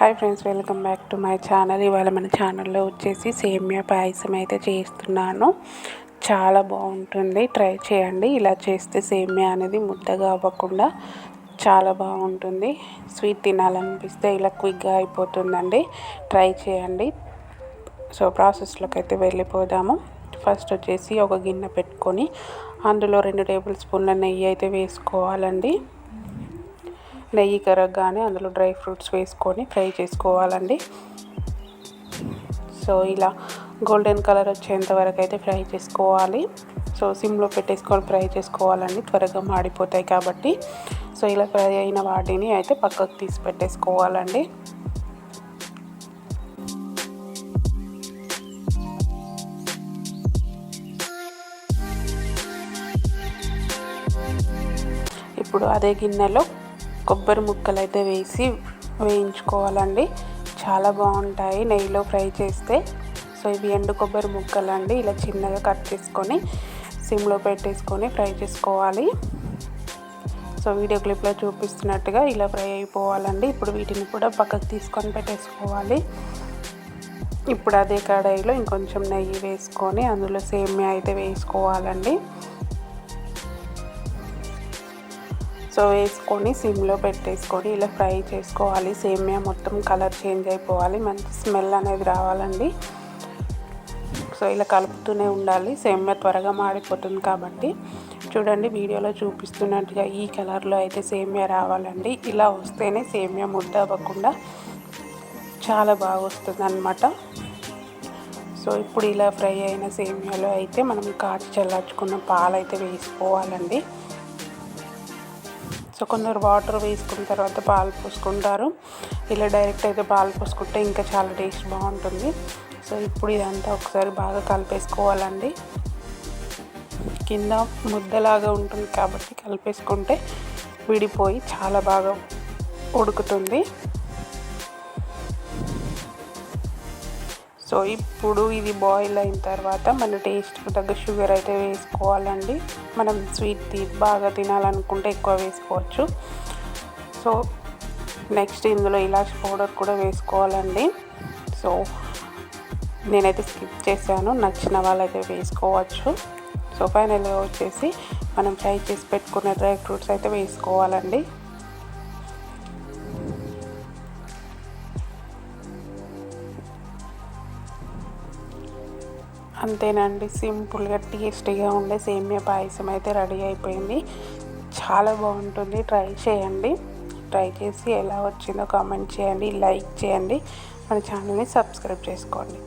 Hi friends welcome back to my channel. ఇవాళ మన ఛానల్లో వచ్చేసి సేమియా పాయసం అయితే చేస్తున్నాను. చాలా బాగుంటుంది. ట్రై చేయండి. ఇలా చేస్తే సేమియా అనేది ముద్దగా అవ్వకుండా చాలా బాగుంటుంది. స్వీట్ తినాలనిపిస్తే ఇలా క్విక్గా అయిపోతుందండి. ట్రై చేయండి. సో ప్రాసెస్లోకి అయితే వెళ్ళిపోదాము. ఫస్ట్ వచ్చేసి ఒక గిన్నె పెట్టుకొని అందులో రెండు టేబుల్ స్పూన్ల నెయ్యి అయితే వేసుకోవాలండి. నెయ్యి కరగగానే అందులో డ్రై ఫ్రూట్స్ వేసుకొని ఫ్రై చేసుకోవాలండి. సో ఇలా గోల్డెన్ కలర్ వచ్చేంత వరకు అయితే ఫ్రై చేసుకోవాలి. సో సిమ్లో పెట్టేసుకొని ఫ్రై చేసుకోవాలండి. త్వరగా మాడిపోతాయి కాబట్టి. సో ఇలా ఫ్రై అయిన వాటిని అయితే పక్కకు తీసి పెట్టేసుకోవాలండి. ఇప్పుడు అదే గిన్నెలో కొబ్బరి ముక్కలు అయితే వేసి వేయించుకోవాలండి. చాలా బాగుంటాయి నెయ్యిలో ఫ్రై చేస్తే. సో ఇవి ఎండు కొబ్బరి ముక్కలు అండి ఇలా చిన్నగా కట్ చేసుకొని సిమ్లో పెట్టేసుకొని ఫ్రై చేసుకోవాలి. సో వీడియో క్లిప్లో చూపిస్తున్నట్టుగా ఇలా ఫ్రై అయిపోవాలండి. ఇప్పుడు వీటిని కూడా పక్కకు తీసుకొని పెట్టేసుకోవాలి. ఇప్పుడు అదే కడాయిలో ఇంకొంచెం నెయ్యి వేసుకొని అందులో సేమియా అయితే వేసుకోవాలండి. సో వేసుకొని సిమ్లో పెట్టేసుకొని ఇలా ఫ్రై చేసుకోవాలి. సేమియా మొత్తం కలర్ చేంజ్ అయిపోవాలి. మంచి స్మెల్ అనేది రావాలండి. సో ఇలా కలుపుతూనే ఉండాలి. సేమియా త్వరగా మాడిపోతుంది కాబట్టి. చూడండి వీడియోలో చూపిస్తున్నట్టుగా ఈ కలర్లో అయితే సేమియా రావాలండి. ఇలా వస్తేనే సేమియా ముద్ద అవ్వకుండా చాలా బాగా వస్తుంది అనమాట సో ఇప్పుడు ఇలా ఫ్రై అయిన సేమియాలో అయితే మనం కాచి చల్లార్చుకున్న పాలు అయితే వేసుకోవాలండి. సో కొందరు వాటర్ వేసుకున్న తర్వాత పాలు పోసుకుంటారు. ఇలా డైరెక్ట్ అయితే పాలు పోసుకుంటే ఇంకా చాలా టేస్ట్ బాగుంటుంది. సో ఇప్పుడు ఇదంతా ఒకసారి బాగా కలిపేసుకోవాలండి. కింద ముద్దలాగా ఉంటుంది కాబట్టి కలిపేసుకుంటే విడిపోయి చాలా బాగా ఉడుకుతుంది. సో ఇప్పుడు ఇది బాయిల్ అయిన తర్వాత మన టేస్ట్కి తగ్గ షుగర్ అయితే వేసుకోవాలండి. మనం స్వీట్ బాగా తినాలనుకుంటే ఎక్కువ వేసుకోవచ్చు. సో నెక్స్ట్ ఇందులో ఇలాచి పౌడర్ కూడా వేసుకోవాలండి. సో నేనైతే స్కిప్ చేశాను. నచ్చిన వాళ్ళైతే వేసుకోవచ్చు. సో ఫైనల్గా వచ్చేసి మనం ఫ్రై చేసి పెట్టుకున్న డ్రై ఫ్రూట్స్ అయితే వేసుకోవాలండి. అంతేనండి. సింపుల్గా టేస్టీగా ఉండే సేమియా పాయసం అయితే రెడీ అయిపోయింది. చాలా బాగుంటుంది. ట్రై చేయండి. ట్రై చేసి ఎలా వచ్చిందో కామెంట్ చేయండి. లైక్ చేయండి. మన ఛానల్ని సబ్స్క్రైబ్ చేసుకోండి.